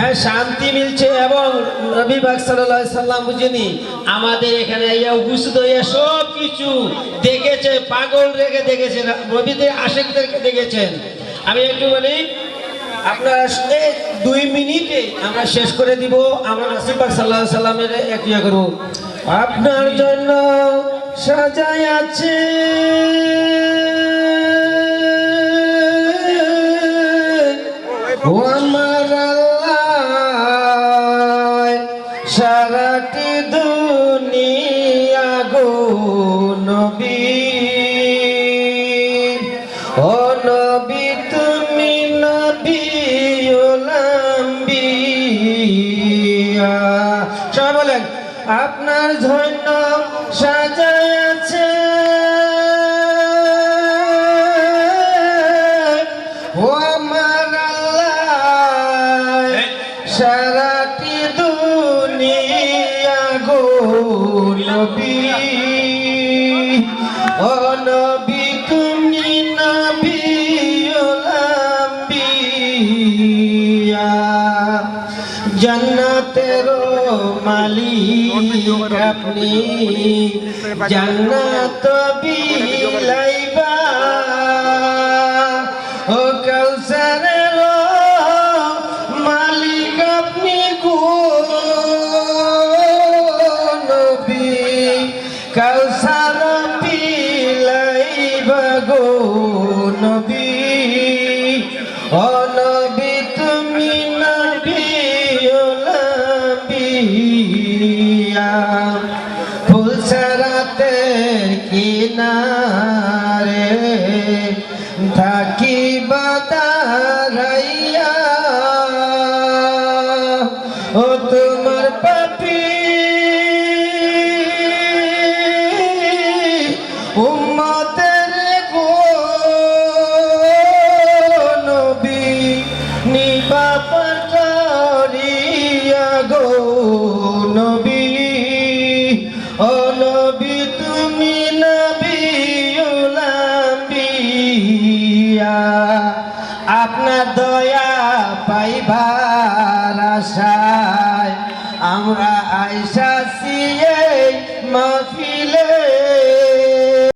হ্যাঁ শান্তি মিলছে এবং নবী বাক সাল্লাহ সাল্লাম বুঝিনি, আমাদের এখানে ইয়া উপস্থিত হইয়া সব কিছু দেখেছে, পাগল রেখে দেখেছেন নবীদের আশেকদেরকে দেখেছেন। আমি একটু বলি, আপনারা দুই মিনিটে আমরা শেষ করে দিব, আমরা নাসিব পাক সাল্লাহ সাল্লামের এক ইয়া করব। আপনার জন্য সাজাই আছে। আমার আপনার জন্য সাজায় আছে ও আমার আল্লাহ, সারাটি দুনিয়া গো নবী। ও নবী তুমি নবী ওলাম্বিয়া জান্নাতের মালিক আপনি। জান্নাত বিলাইবা। ও কৌসারের মালিক আপনি গো নবী। কৌসার বিলাইবা গো নবী। ওলাম্বিয়া ফুলসরাতে কিনারে থাকি বাদারাইয়া ও তোমার পাপি উম্মতের গো নবী নিবাপর করিয়া পাইবার আশায় আমরা আইসাছি এই মাফি